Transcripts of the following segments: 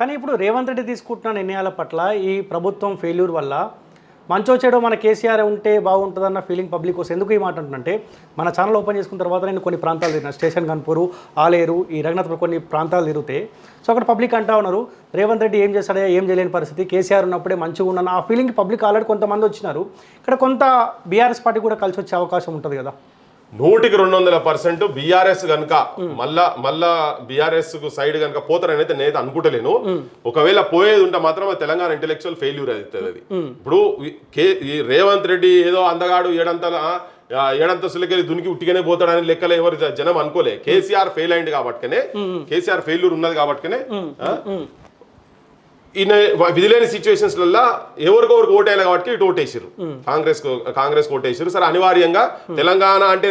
కానీ ఇప్పుడు రేవంత్ రెడ్డి తీసుకుంటున్న నిర్ణయాల పట్ల ఈ ప్రభుత్వం ఫెయిల్యూర్ వల్ల మంచో చెడో మన కేసీఆర్ ఉంటే బాగుంటుందన్న ఫీలింగ్ పబ్లిక్ కోసం ఎందుకు ఈ మాట అంటుంటే మన ఛానల్ ఓపెన్ చేసుకున్న తర్వాత నేను కొన్ని ప్రాంతాలు తిరిగిన స్టేషన్ కన్పూరు ఆలేరు ఈ రఘునాథపురం కొన్ని ప్రాంతాలు తిరిగితే సో అక్కడ పబ్లిక్ అంటా ఉన్నారు రేవంత్ రెడ్డి ఏం చేస్తాడే ఏం చేయలేని పరిస్థితి కేసీఆర్ ఉన్నప్పుడే మంచిగా ఉన్నాను ఆ ఫీలింగ్ పబ్లిక్ ఆల్రెడీ కొంతమంది వచ్చినారు. ఇక్కడ కొంత బీఆర్ఎస్ పార్టీ కూడా కలిసి వచ్చే అవకాశం ఉంటుంది కదా. నూటికి రెండు వందల పర్సెంట్ బీఆర్ఎస్ గనుక మళ్ళా మళ్ళా బీఆర్ఎస్కు సైడ్ గనుక పోతారని అయితే నేనైతే అనుకుంటలేను. ఒకవేళ పోయేది ఉంటే మాత్రం తెలంగాణ ఇంటెలెక్చువల్ ఫెయిల్యూర్ అవుతుంది అది. ఇప్పుడు రేవంత్ రెడ్డి ఏదో అందగాడు ఏడంతల ఆ, ఏడంతస్తులకి దునికి ఉట్టిగానే పోతాడని లెక్కలు ఎవరు జనం అనుకోలే. కేసీఆర్ ఫెయిల్ అయింది కాబట్టినే కేసీఆర్ ఫెయిల్యూర్ ఉన్నది కాబట్టినే ఆ, ఈయన విధిలేని సిచ్యువేషన్స్ వల్ల ఎవరికొవరికి ఓటేయాలి కాబట్టి ఇటు ఓటేసారు కాంగ్రెస్ కాంగ్రెస్ ఓటేసారు సరే అనివార్యంగా తెలంగాణ అంటే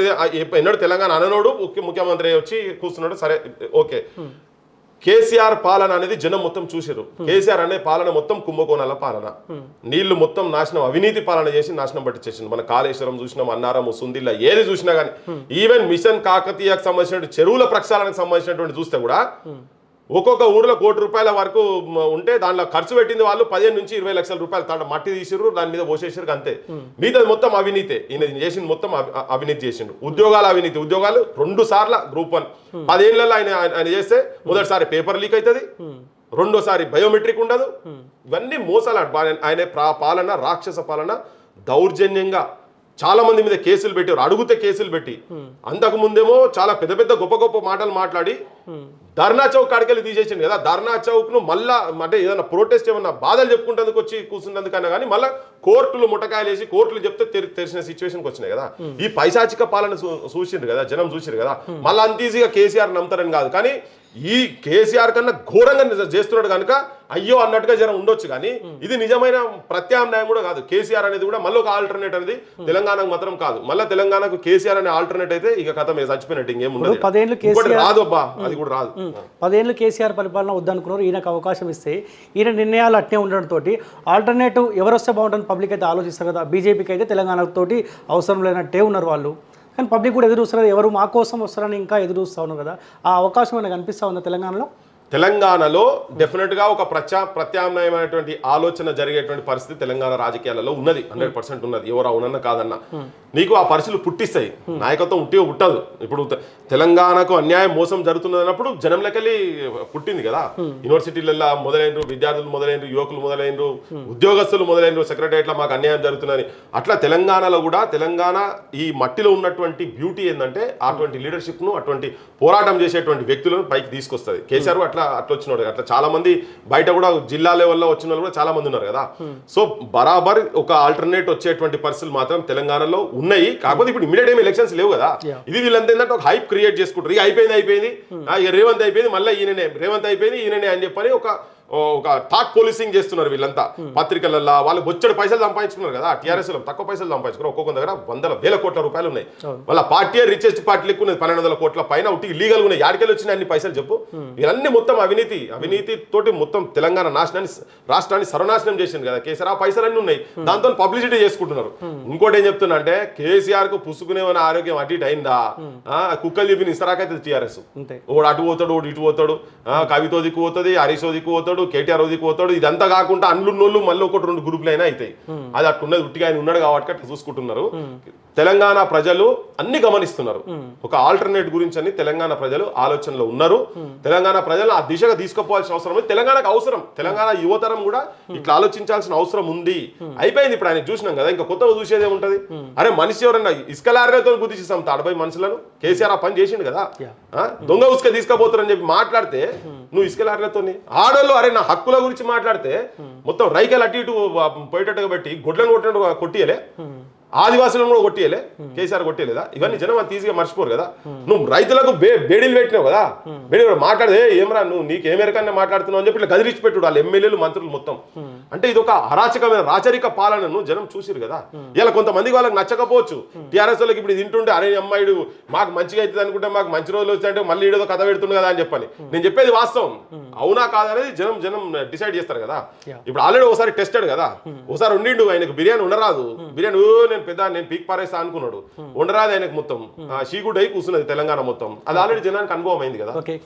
ఎన్నడూ తెలంగాణ అననోడు ముఖ్య ముఖ్యమంత్రి వచ్చి కూర్చున్నాడు సరే ఓకే. కేసీఆర్ పాలన అనేది జనం మొత్తం చూసారు కేసీఆర్ అనే పాలన మొత్తం కుంభకోణాల పాలన. నీళ్ళు మొత్తం నాశనం అవినీతి పాలన చేసి నాశనం పట్టించేసింది మన కాళేశ్వరం చూసినాం అన్నారం సుందిల్ల ఏది చూసినా కానీ ఈవెన్ మిషన్ కాకతీయకు సంబంధించిన చెరువుల ప్రక్షాళనకు సంబంధించినటువంటి చూస్తే కూడా ఒక్కొక్క ఊర్లో కోటి రూపాయల వరకు ఉంటే దాంట్లో ఖర్చు పెట్టింది వాళ్ళు పదిహేను నుంచి ఇరవై లక్షల రూపాయలు తాండ మట్టి తీసిర్రు దాని మీద పోసేసారు అంతే. మిగతాది మొత్తం అవినీతే. ఈయన చేసింది మొత్తం అవినీతి చేసిండు. ఉద్యోగాల అవినీతి. ఉద్యోగాలు రెండు సార్ల గ్రూప్ వన్. పదేళ్ళలో ఆయన ఆయన చేస్తే మొదటిసారి పేపర్ లీక్ అవుతుంది రెండోసారి బయోమెట్రిక్ ఉండదు. ఇవన్నీ మోసాలు. ఆయన- పాలన రాక్షస పాలన దౌర్జన్యంగా చాలా మంది మీద కేసులు పెట్టారు అడుగుతే కేసులు పెట్టి అంతకు ముందేమో చాలా పెద్ద పెద్ద గొప్ప గొప్ప మాటలు మాట్లాడి ధర్నా చౌక్ కాడికెళ్ళి తీసేసింది కదా. ధర్నా చౌక్ను మళ్ళా అంటే ఏదైనా ప్రొటెస్ట్ ఏమన్నా బాధలు చెప్పుకుంటందుకు వచ్చి కూర్చున్నందుకన్నా కానీ మళ్ళా కోర్టులు ముటకాయలు వేసి కోర్టులు చెప్తే తెరి- తెరిచిన సిచ్యువేషన్కి వచ్చినాయి కదా. ఈ పైశాచిక పాలన చూసిండ్రు కదా జనం చూసిండ్రు కదా. మళ్ళీ అంత ఈజీగా కేసీఆర్ నమ్ముతారని కాదు. కానీ ఈ కేసీఆర్ కన్నా ఘోరంగా చేస్తున్నాడు కనుక అయ్యో అన్నట్టుగా జనం ఉండొచ్చు కానీ ఇది నిజమైన ప్రత్యామ్నాయం కూడా కాదు. కేసీఆర్ అనేది కూడా మళ్ళీ ఒక ఆల్టర్నేట్ అనేది తెలంగాణకు మాత్రం కాదు. మళ్ళీ తెలంగాణకు కేసీఆర్ అనే ఆల్టర్నేట్ అయితే ఇక కథ మీద చచ్చిపోయినట్టు ఇంకేం ఉండదు. పదేళ్ళు కేసీఆర్ రాదు అబ్బా అది కూడా రాదు. పదేళ్ళు కేసీఆర్ పరిపాలన వద్దనుకున్నారు. ఈయనకు అవకాశం ఇస్తే ఈయన నిర్ణయాలు అట్నే ఉండడంతో ఆల్టర్నేటివ్ ఎవరు వస్తే బాగుంటుంది పబ్లిక్ అయితే ఆలోచిస్తారు కదా. బీజేపీకి అయితే తెలంగాణతోటి అవసరం లేనట్టే ఉన్నారు వాళ్ళు. కానీ పబ్లిక్ కూడా ఎదురు చూస్తారు కదా, ఎవరు మా కోసం వస్తారని ఇంకా ఎదురు చూస్తూ ఉన్నారు కదా. ఆ అవకాశం ఏమైనా కనిపిస్తూ ఉందా తెలంగాణలో? తెలంగాణలో డెఫినెట్గా ఒక ప్రత్యా ప్రత్యామ్నాయమైనటువంటి ఆలోచన జరిగేటువంటి పరిస్థితి తెలంగాణ రాజకీయాలలో ఉన్నది. హండ్రెడ్ పర్సెంట్ ఉన్నది. ఎవరు అవునన్న కాదన్న. నీకు ఆ పరిస్థితులు పుట్టిస్తాయి. నాయకత్వం ఉట్టిగా పుట్టదు. ఇప్పుడు తెలంగాణకు అన్యాయం మోసం జరుగుతున్నది అన్నప్పుడు జనంలోకెళ్ళి పుట్టింది కదా. యూనివర్సిటీలలో మొదలైనరు విద్యార్థులు మొదలైనరు యువకులు మొదలైనరు ఉద్యోగస్తులు మొదలైనరు సెక్రటరియట్లో మాకు అన్యాయం జరుగుతున్నది. అట్లా తెలంగాణలో కూడా తెలంగాణ ఈ మట్టిలో ఉన్నటువంటి బ్యూటీ ఏంటంటే అటువంటి లీడర్షిప్ను అటువంటి పోరాటం చేసేటువంటి వ్యక్తులను పైకి తీసుకొస్తుంది. కేసీఆర్ అట్లా అట్లా వచ్చినాడు అట్లా చాలా మంది బయట కూడా జిల్లా లెవెల్లో వచ్చిన వాళ్ళు కూడా చాలా మంది ఉన్నారు కదా. సో బరాబర్ ఒక ఆల్టర్నేట్ వచ్చేటువంటి పరిస్థితులు మాత్రం తెలంగాణలో ఉన్నాయి. కాకపోతే ఇప్పుడు ఇమీడియట్ ఏమి ఎలక్షన్స్ లేవు కదా. ఇది వీళ్ళంతా ఏంటంటే ఒక హైప్ క్రియేట్ చేసుకుంటారు ఇక అయిపోయింది అయిపోయింది. ఇక రేవంత్ అయిపోయింది మళ్ళీ ఈయననే. రేవంత్ అయిపోయింది ఈయననే అని చెప్పని ఒక ఒక థాట్ పోలీసింగ్ చేస్తున్నారు వీళ్ళంతా. పత్రికలలో వాళ్ళు బొచ్చడి పైసలు సంపాదించుకున్నారు కదా టీఆర్ఎస్లో తక్కువ పైసలు సంపాదించుకున్నారు. ఒక్కొక్క దగ్గర వందల వేల కోట్ల రూపాయలు ఉన్నాయి. వాళ్ళ పార్టీ రిచెస్ట్ పార్టీ ఎక్కువ ఉన్నది పన్నెండు వందల కోట్ల పైన ఒకటి లీగల్ ఉన్నాయి. యాడికెళ్ళి వచ్చిన అన్ని పైసలు చెప్పు. ఇవన్నీ మొత్తం అవినీతి అవినీతి తోటి మొత్తం తెలంగాణ నాశనాన్ని రాష్ట్రాన్ని సర్వనాశనం చేసింది కదా. కేసీఆర్ ఆ పైసలన్నీ ఉన్నాయి. దాంతో పబ్లిసిటీ చేసుకుంటున్నారు. ఇంకోటి ఏం చెప్తున్నా అంటే కేసీఆర్కు పుసుకునే ఉన్న ఆరోగ్యం అటు ఇటు అయిందా? కుక్కలు చెప్పిన ఇసరాకైతే టీఆర్ఎస్. ఒకడు అటు పోతాడు ఒకడు ఇటు పోతాడు. కవితో దిక్కు పోతుంది హరీషో దిక్కు పోతాడు. కేటీఆర్ దిక్కు పోతాడు. ఇదంతా కాకుండా అన్లున్నోళ్ళు మళ్ళీ ఒకటి రెండు గ్రూపులు అయినా అవుతాయి అది అట్టున్నది ఉట్టిగా ఆయన ఉన్నాడు కాబట్టి అట్లా చూసుకుంటున్నారు. తెలంగాణ ప్రజలు అన్ని గమనిస్తున్నారు. ఒక ఆల్టర్నేట్ గురించి అని తెలంగాణ ప్రజలు ఆలోచనలో ఉన్నారు. తెలంగాణ ప్రజలు ఆ దిశగా తీసుకుపోవాల్సిన అవసరం ఉంది. తెలంగాణకు అవసరం. తెలంగాణ యువతరం కూడా ఇట్లా ఆలోచించాల్సిన అవసరం ఉంది. అయిపోయింది ఇప్పుడు ఆయన చూసినాం కదా ఇంకా కొత్తగా చూసేది ఏముంటది? అరే మనిషి ఎవరన్నా ఇసుక లారీలతో గుర్తి చేస్తాం తాడపై మనుషులను? కేసీఆర్ ఆ పని చేసిండు కదా? దొంగ ఉసుక తీసుకుపోతారని చెప్పి మాట్లాడితే నువ్వు ఇసుక లారీలతో ఆడోళ్ళు అరే నా హక్కుల గురించి మాట్లాడితే మొత్తం రైకలు అటు ఇటు పోయేటట్టుగా పెట్టి గొడ్లను కొట్టినట్టు కొట్టియలే. ఆదివాసులను కూడా కొట్టియలే. కేసీఆర్ కొట్టియలేదా? ఇవన్నీ జనం ఈజీగా మర్చిపోరు కదా. నువ్వు రైతులకు బే బేడీలు పెట్టినావు కదా. బేడీలు మాట్లాడే ఏమరా నువ్వు నీకు ఏమేరకన్నా మాట్లాడుతున్నావు అని చెప్పి ఇట్లా గదిలిచ్చి పెట్టుడు వాళ్ళు ఎమ్మెల్యేలు మంత్రులు మొత్తం. అంటే ఇది ఒక అరాచకమైన రాచరిక పాలనను జనం చూసిరు కదా. ఇలా కొంతమంది వాళ్ళకి నచ్చకపోవచ్చు. టీఆర్ఎస్ వాళ్ళకి ఇప్పుడు ఇది వింటుంటే అరే అమ్మాయిడు మాకు మంచిగా అవుతుంది అనుకుంటే మాకు మంచి రోజులు వచ్చాయంటే మళ్ళీ ఏదో కథ పెడుతుంది కదా అని చెప్పని. నేను చెప్పేది వాస్తవం. అవునా కాదనేది జనం జనం డిసైడ్ చేస్తారు కదా. ఇప్పుడు ఆల్రెడీ ఒకసారి టెస్టెడ్ కదా. ఒకసారి ఉండిండు ఆయనకు బిర్యానీ ఉండరాదు. బిర్యానీ పెద్ద నేను పీక్ పారేస్తా అనుకున్నాడు. ఉండరాదు ఆయనకు మొత్తం. షీగుడ్ అయి కూర్చున్నది తెలంగాణ మొత్తం. అది ఆల్రెడీ జనానికి అనుభవం అయింది కదా.